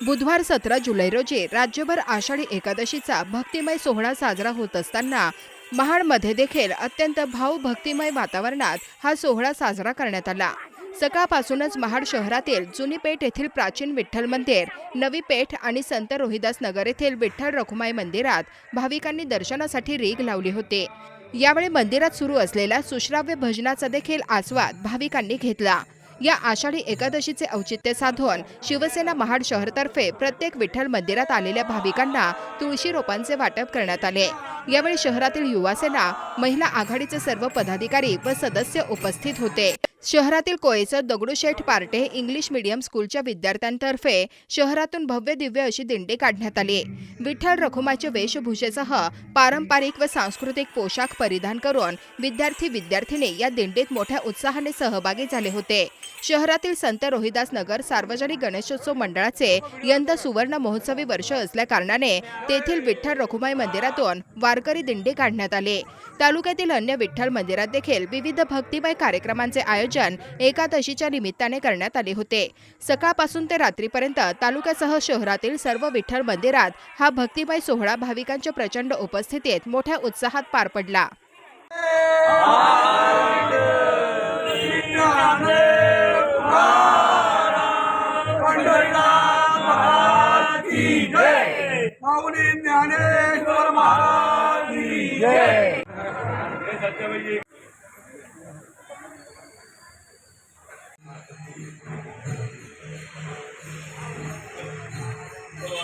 बुधवार सतरा जुलै रोजी राज्यभर आषाढी एकादशीचा भक्तिमय सोहळा साजरा होत असताना महाडमध्ये देखील अत्यंत भावभक्तिमय वातावरणात हा सोहळा साजरा करण्यात आला. सकाळपासूनच महाड शहरातील जुनी पेठ येथील प्राचीन विठ्ठल मंदिर नवी पेठ आणि संत रोहिदास नगर येथील विठ्ठल रखुमाई मंदिरात भाविकांनी दर्शनासाठी रीग लावली होती. यावेळी मंदिरात सुरू असलेल्या सुश्राव्य भजनाचा देखील आस्वाद भाविकांनी घेतला. या आषाढी एकादशीचे औचित्य साधून शिवसेना महाड शहरतर्फे प्रत्येक विठ्ठल मंदिरात आलेल्या भाविकांना तुळशी रोपांचे वाटप करण्यात आले. यावेळी शहरातील युवासेना महिला आघाडीचे सर्व पदाधिकारी व सदस्य उपस्थित होते. शहरातील कोयचं दगडूशेठ पार्टे इंग्लिश मीडियम स्कूलच्या विद्यार्थ्यांतर्फे शहरातून भव्य दिव्य अशी दिंडी काढण्यात आली. विठ्ठल रखुमाच्या वेशभूषेसह पारंपरिक व सांस्कृतिक पोशाख परिधान करून विद्यार्थी विद्यार्थिनी या दिंडीत मोठ्या उत्साहाने सहभागी झाले होते. शहरातील संत रोहिदास नगर सार्वजनिक गणेशोत्सव मंडळाचे यंदा सुवर्ण महोत्सवी वर्ष असल्या कारणाने तेथील विठ्ठल रखुमाई मंदिरातून वारकरी दिंडी काढण्यात आले. तालुक्यातील अन्य विठ्ठल मंदिरात देखील विविध भक्तिमय कार्यक्रमांचे आयोजन एकादशीच्या निमित्ताने करण्यात आले होते. सकाळपासून ते रात्रीपर्यंत तालुक्यासह शहरातील सर्व विठ्ठल मंदिरात हा भक्तिमय सोहळा भाविकांच्या प्रचंड उपस्थितीत मोठ्या उत्साहात पार पडला. ज्ञानेश्वर महाराज